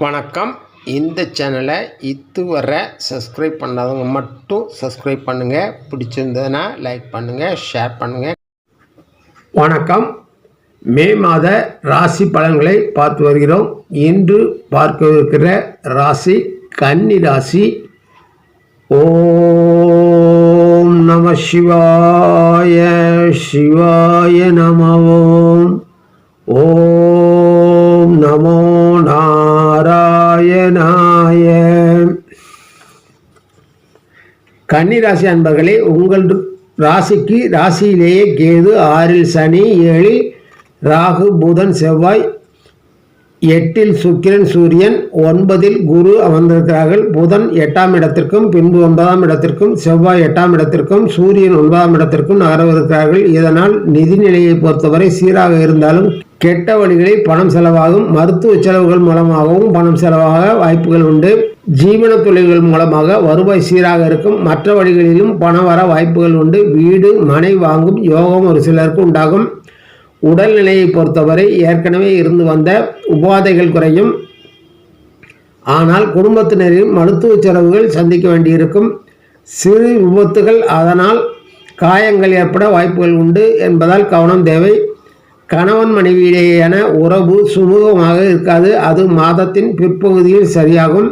வணக்கம். இந்த சேனலை இதுவரை சப்ஸ்கிரைப் பண்ணாதவங்க மட்டும் சப்ஸ்கிரைப் பண்ணுங்கள் பிடிச்சிருந்ததுன்னா லைக் பண்ணுங்கள் ஷேர் பண்ணுங்கள் வணக்கம். மே மாத ராசி பலன்களை பார்த்து வருகிறோம். இன்று பார்க்கவிருக்கிற ராசி கன்னி ராசி. ஓம் நம சிவாய சிவாய நம ஓம். ஓம் நமோ கன்னிராசி அன்பர்களே உங்கள் ராசிக்கு ராசியிலேயே கேது ஆறில் சனி ஏழில் ராகு புதன் செவ்வாய் எட்டில் சுக்கிரன் சூரியன் ஒன்பதில் குரு அமர்ந்திருக்கிறார்கள். புதன் எட்டாம் இடத்திற்கும் பின்பு ஒன்பதாம் இடத்திற்கும் செவ்வாய் எட்டாம் இடத்திற்கும் சூரியன் ஒன்பதாம் இடத்திற்கும் நகரவிருக்கிறார்கள் இதனால் நிதி நிலையை பொறுத்தவரை சீராக இருந்தாலும் கெட்ட வழிகளில் பணம் செலவாகும். மருத்துவ செலவுகள் மூலமாகவும் பணம் செலவாக வாய்ப்புகள் உண்டு. ஜீவன தொழில்கள் மூலமாக வருவாய் சீராக இருக்கும். மற்ற வழிகளிலும் பணம் வர வாய்ப்புகள் உண்டு. வீடு மனை வாங்கும் யோகம் ஒரு சிலருக்கு உண்டாகும். உடல்நிலையை பொறுத்தவரை ஏற்கனவே இருந்து வந்த உபாதைகள் குறையும். ஆனால் குடும்பத்தினரின் மருத்துவ செலவுகள் சந்திக்க வேண்டியிருக்கும். சிறு விபத்துகள் அதனால் காயங்கள் ஏற்பட வாய்ப்புகள் உண்டு என்பதால் கவனம் தேவை. கணவன் மனைவியிடையேயான உறவு சுமூகமாக இருக்காது. அது மாதத்தின் பிற்பகுதியில் சரியாகும்.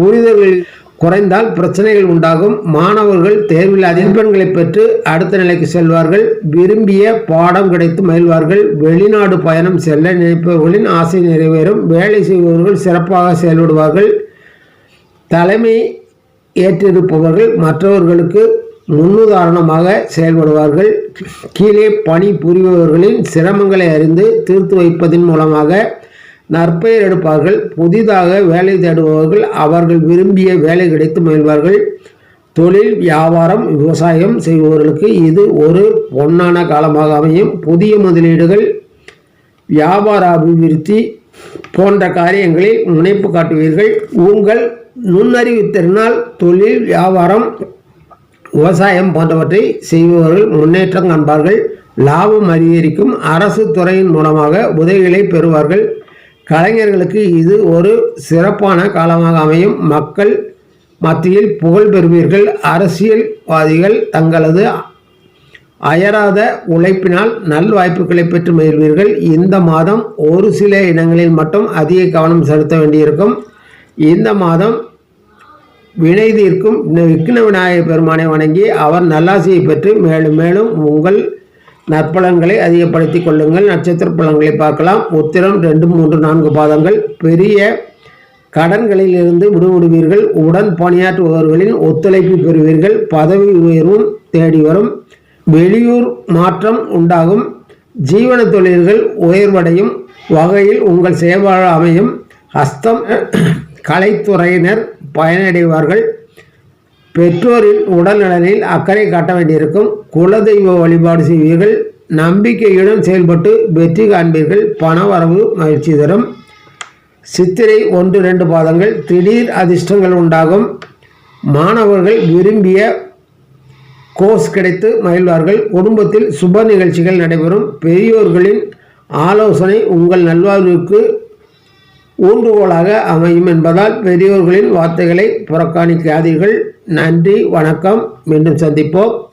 புரிதல்கள் குறைந்தால் பிரச்சனைகள் உண்டாகும். மாணவர்கள் தேர்வில் மதிப்பெண்களை பெற்று அடுத்த நிலைக்கு செல்வார்கள். விரும்பிய பாடம் கிடைத்து மகிழ்வார்கள். வெளிநாடு பயணம் செல்ல நினைப்பவர்களின் ஆசை நிறைவேறும். வேலை செய்பவர்கள் சிறப்பாக செயல்படுவார்கள். தலைமை ஏற்றிருப்பவர்கள் மற்றவர்களுக்கு முன்னுதாரணமாக செயல்படுவார்கள். கீழே பணி புரிபவர்களின் சிரமங்களை அறிந்து தீர்த்து வைப்பதன் மூலமாக நற்பெயர் எடுப்பார்கள். புதிதாக வேலை தேடுபவர்கள் அவர்கள் விரும்பிய வேலை கிடைத்து மகிழ்வார்கள். தொழில் வியாபாரம் விவசாயம் செய்பவர்களுக்கு இது ஒரு பொன்னான காலமாக அமையும். புதிய முதலீடுகள் வியாபார அபிவிருத்தி போன்ற காரியங்களில் முனைப்பு காட்டுவீர்கள். உங்கள் நுண்ணறிவு திறனால் தொழில் வியாபாரம் விவசாயம் போன்றவற்றை செய்பவர்கள் முன்னேற்றம் காண்பார்கள். லாபம் அதிகரிக்கும். அரசு துறையின் மூலமாக உதவிகளை பெறுவார்கள். கலைஞர்களுக்கு இது ஒரு சிறப்பான காலமாக அமையும். மக்கள் மத்தியில் புகழ் பெறுவீர்கள். அரசியல்வாதிகள் தங்களது அயராத உழைப்பினால் நல்வாய்ப்புகளை பெற்று மகிழ்வீர்கள். இந்த மாதம் ஒரு சில இடங்களில் மட்டும் அதிக கவனம் செலுத்த வேண்டியிருக்கும். இந்த மாதம் வினை தீர்க்கும் விக்ன விநாயகர் பெருமானை வணங்கி அவர் நல்லாசியை பெற்று மேலும் மேலும் உங்கள் நற்பலன்களை அதிகப்படுத்திக் கொள்ளுங்கள். நட்சத்திர பலன்களை பார்க்கலாம். உத்திரம் ரெண்டு மூன்று நான்கு பாதங்கள். பெரிய கடன்களில் இருந்து விடுவிடுவீர்கள் உடன் பணியாற்றுபவர்களின் ஒத்துழைப்பு பெறுவீர்கள். பதவி உயர்வும் தேடி வரும். வெளியூர் மாற்றம் உண்டாகும். ஜீவன தொழில்கள் உயர்வடையும். வகையில் உங்கள் செயல்பாடு அமையும். ஹஸ்தம் கலைத்துறையினர் பயனடைவார்கள். பெற்றோரின் உடல்நலனில் அக்கறை காட்ட வேண்டியிருக்கும். குலதெய்வ வழிபாடு செய்வீர்கள். நம்பிக்கையுடன் செயல்பட்டு வெற்றி காண்பீர்கள். பணவரவு மகிழ்ச்சி தரும். சித்திரை ஒன்று ரெண்டு பாதங்கள் திடீர் அதிர்ஷ்டங்கள் உண்டாகும். மாணவர்கள் விரும்பிய கோர்ஸ் கிடைத்து மகிழ்வார்கள். குடும்பத்தில் சுப நிகழ்ச்சிகள் நடைபெறும். பெரியோர்களின் ஆலோசனை உங்கள் நல்வாழ்வுக்கு ஊன்றுகோலாக அமையும் என்பதால் பெரியோர்களின் வார்த்தைகளை புறக்கணிக்காதீர்கள். நன்றி வணக்கம். மீண்டும் சந்திப்போம்.